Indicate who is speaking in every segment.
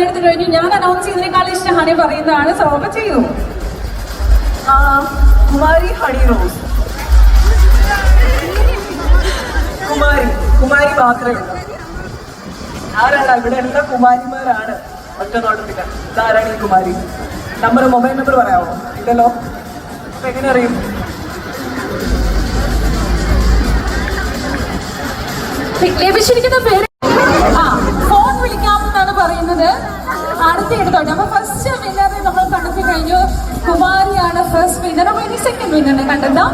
Speaker 1: ചെയ്ത് കഴിഞ്ഞു. ഞാൻ അനൗൺസ് ചെയ്തതിനേക്കാൾ ഇഷ്ടം ഹണി പറയുന്നതാണ്. സോബ
Speaker 2: ചെയ്തു. Kumari Honey Rose. Kumari Kumari മാത്രമേ ആരാണ്? ഇവിടെ എല്ലാ കുമാരിമാരാണ്. ഒറ്റ നോട്ടത്തിൽ ഇതാരാണ് ഈ കുമാരി? നമ്പർ മൊബൈൽ നമ്പർ പറയാമോ ഇല്ലല്ലോ. എങ്ങനെ അറിയും?
Speaker 1: ലഭിച്ചിരിക്കുന്ന പേര് പറയുന്നത് അടുത്ത എടുത്തോട്ടെ. അപ്പൊ ഫസ്റ്റ് വിന്നറെ നമ്മൾ കണ്ടെത്തി കഴിഞ്ഞു. കുമാരിയാണ് ഫസ്റ്റ് വിന്നർ അപ്പൊ ഇനി സെക്കൻഡ് വിന്നറിനെ കണ്ടെത്താം.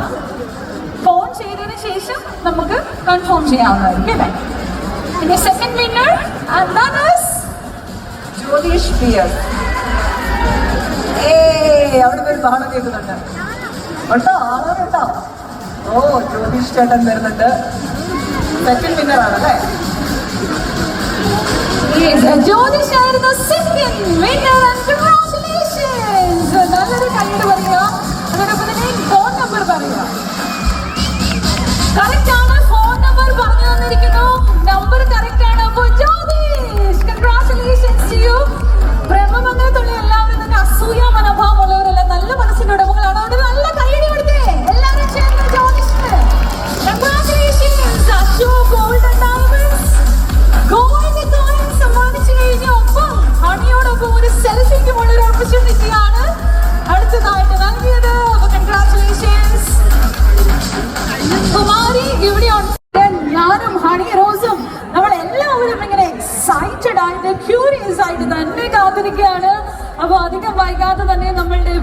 Speaker 1: ഫോൺ ചെയ്തതിന് ശേഷം നമുക്ക് കൺഫേം ചെയ്യാവുന്നതായിരിക്കും ഇനി സെക്കൻഡ് വിന്നർ
Speaker 2: ജ്യോതിഷ് എസ് ഏ അവിടെ പേര് ബഹളം കേൾക്കുന്നുണ്ട്. ഓ ജ്യോതിഷ് ചേട്ടൻ വരുന്നുണ്ട്. Second winner
Speaker 1: He is a Jyotish and the second winner and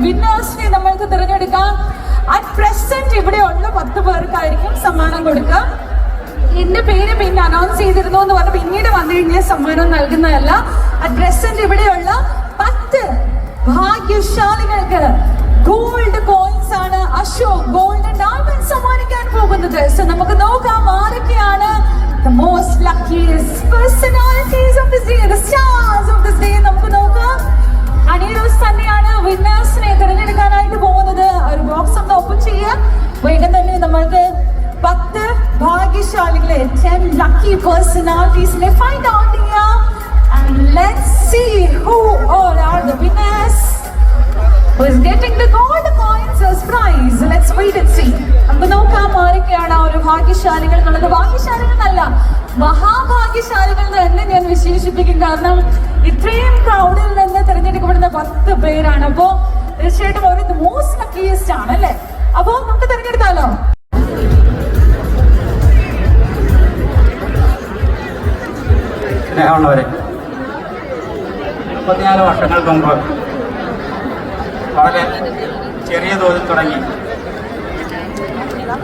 Speaker 1: വിന്നേഴ്സിനെ നമ്മൾക്ക് തിരഞ്ഞെടുക്കാം. അറ്റ് പ്രസന്റ് ഇവിടെയുള്ള പത്ത് പേർക്കായിരിക്കും സമ്മാനം കൊടുക്കുക. എന്റെ പേര് പിന്നെ അനൗൺസ് ചെയ്തിരുന്നു എന്ന് പറഞ്ഞ് പിന്നീട് വന്നു കഴിഞ്ഞാൽ സമ്മാനം നൽകുന്നതല്ല. അറ്റ് പ്രസന്റ് ഇവിടെയുള്ള പത്ത് ഭാഗ്യശാലികൾക്ക് ഗോൾഡ് കോയിൻസ് ആണ് അശോക് ഗോൾഡ് ഡയമണ്ട് സമ്മാനിക്കാൻ പോകുന്നത്. സോ നമുക്ക് നോക്കാം ആരൊക്കെയാണ് the most luckiest personalities of this day the stars of this day. നമുക്ക് നോക്കാം. അനീറോസ് തന്നെയാണ് വിന്നേഴ്സിനെ തിരഞ്ഞെടുക്കാനായിട്ട് പോകുന്നത്. ഒരു ബോക്സ് ഒന്ന് ഓപ്പൺ ചെയ്യുക. വേഗം തന്നെ നമ്മൾക്ക് പത്ത് ഭാഗ്യശാലികളെ ടെൻ ലക്കി പേഴ്സണാലിറ്റീസിനെ ഫൈൻഡ് ഔട്ട് ചെയ്യാം. And let's see who all are the winners. Who is getting the gold coins as prize? Let's wait and see. നമുക്ക് നോക്കാം ആരൊക്കെയാണ് ആ ഒരു ഭാഗ്യശാലികൾ എന്നുള്ളത് ഭാഗ്യശാലികൾ എന്നല്ല മഹാഭാഗ്യശാലികൾ എന്ന് തന്നെ ഞാൻ വിശേഷിപ്പിക്കും. കാരണം ഇത്രയും ക്രൗഡിൽ നിന്ന് തിരഞ്ഞെടുക്കപ്പെടുന്ന പത്ത് പേരാണ്. അപ്പോ തീർച്ചയായിട്ടും മോസ്റ്റ് ലക്കിയസ്റ്റ് ആണ് അല്ലേ? അപ്പോ നമുക്ക് തിരഞ്ഞെടുത്താലോ?
Speaker 3: സ്നേഹമുള്ളവരെ മുപ്പത്തിനാല് വർഷങ്ങൾക്ക് മുമ്പ് വളരെ ചെറിയ തോതിൽ തുടങ്ങി.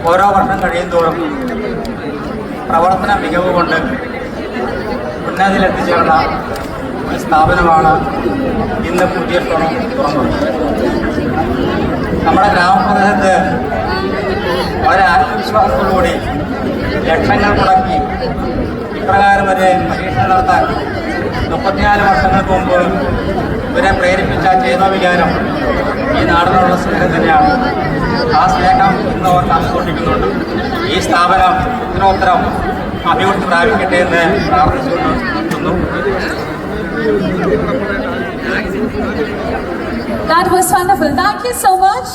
Speaker 3: ഓരോ വർഷം കഴിയും തോറും പ്രവർത്തന മികവ് കൊണ്ട് ഉന്നതിയിലെത്തിച്ചേർന്ന സ്ഥാപനമാണ് ഇന്ന് പുതിയ തുറ- തുറന്നത് നമ്മുടെ ഗ്രാമപ്രദേശത്ത് വളരെ ആത്മവിശ്വാസത്തോടുകൂടി ലക്ഷങ്ങൾ മുടക്കി ഇപ്രകാരം ഒരു പരീക്ഷണം നടത്താൻ മുപ്പത്തിനാല് വർഷങ്ങൾക്ക് മുമ്പ് ഇവരെ പ്രേരിപ്പിച്ച ചെയ്ത വികാരം ഈ നാടിനോടുള്ള സ്നേഹം തന്നെയാണ്. ആ സ്നേഹം ഇന്ന് അവർ കാത്തുകൊണ്ടിരിക്കുന്നുണ്ട്. ഈ സ്ഥാപനം ഉത്തരോത്തരം അഭിവൃദ്ധി പ്രാപിക്കട്ടെ എന്ന് പ്രാർത്ഥിച്ചുകൊണ്ട് നിർത്തുന്നു
Speaker 1: That was wonderful. Thank you so much.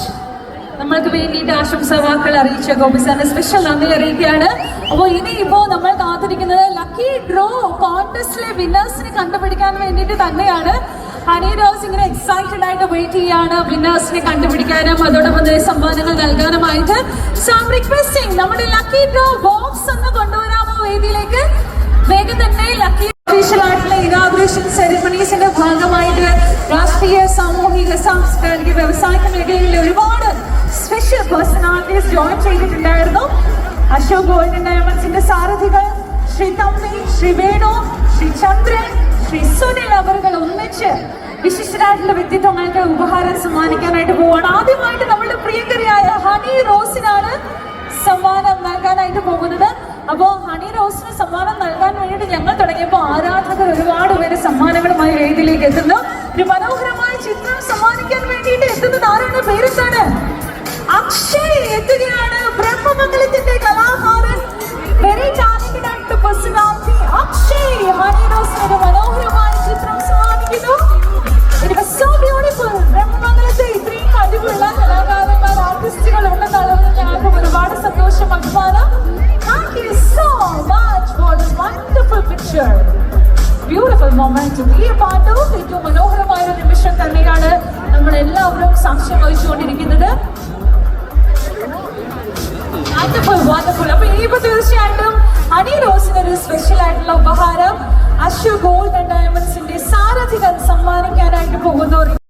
Speaker 1: നമ്മൾക്ക് വേണ്ടിയിട്ട് ആശംസാ വാക്കുകൾ അറിയിച്ച ഗോപിസാറിന്റെ സ്പെഷ്യൽ നന്ദി അറിയിക്കുകയാണ് അപ്പോൾ ഇനി ഇപ്പോൾ നമ്മൾ കാത്തിരിക്കുന്നത് ലക്കി ഡ്രോ കോൺടെസ്റ്റിലെ വിന്നേഴ്സിനെ കണ്ടുപിടിക്കാൻ വേണ്ടിയിട്ട് തന്നെയാണ് ഹണി റോസ് ഇങ്ങനെ എക്സൈറ്റഡ് ആയിട്ട് വെയിറ്റ് ചെയ്യാണ് വിന്നേഴ്സിനെ കണ്ടുപിടിക്കാനും അതോടൊപ്പം തന്നെ സമ്മാനങ്ങൾ നൽകാനുമായിട്ട് സോ റിക്വസ്റ്റിംഗ് നമ്മുടെ ലക്കി ഡ്രോ ബോക്സ് ഒന്ന് കൊണ്ടുവരാമോ വേദിയിലേക്ക് വേഗം തന്നെ ലക്കി ഒഫീഷ്യൽ ആയിട്ടുള്ള ഇനാഗ്രേഷൻ സാംസ്കാരിക വ്യവസായിക മേഖലകളിലെ ഒരുപാട് സ്പെഷ്യൽ പേഴ്സണാലിറ്റീസ് ജോയിൻ ചെയ്തിട്ടുണ്ടായിരുന്നു. അശോക് ഗോൾഡൻ ഡയമണ്ട്സിന്റെ സാരഥികൾ ശ്രീ തമ്മി ശ്രീ വേണു ശ്രീ ചന്ദ്രൻ ശ്രീ സുനിൽ അവരുകൾ ഒന്നിച്ച് വിശിഷ്ടരായിട്ടുള്ള വ്യക്തിത്വങ്ങൾക്ക് ഉപഹാരം സമ്മാനിക്കാനായിട്ട് പോവാണ്. ആദ്യമായിട്ട് നമ്മുടെ പ്രിയങ്കരിയായ ഹണി റോസിനാണ് സമ്മാനം നൽകാനായിട്ട് പോകുന്നത്. അപ്പോ ഹണി റോസിന് സമ്മാനം നൽകാൻ വേണ്ടിയിട്ട് ഞങ്ങൾ തുടങ്ങിയപ്പോൾ ആരാധകർ ഒരുപാട് പേര് സമ്മാനങ്ങളുമായി വേദിയിലേക്ക് എത്തുന്നു. മൊമെന്റ് ഈ പാട്ടും ഏറ്റവും മനോഹരമായ ഒരു നിമിഷം തന്നെയാണ് നമ്മൾ എല്ലാവരും സാക്ഷ്യം വഹിച്ചുകൊണ്ടിരിക്കുന്നത്. അപ്പൊ ഇനിയിപ്പോ തീർച്ചയായിട്ടും ഹണി റോസിന് ഒരു സ്പെഷ്യൽ ആയിട്ടുള്ള ഉപഹാരം. അശു ഗോൾഡ് ആൻഡ് ഡയമണ്ട്സിന്റെ സാരഥികൾ സമ്മാനിക്കാനായിട്ട് പോകുന്ന.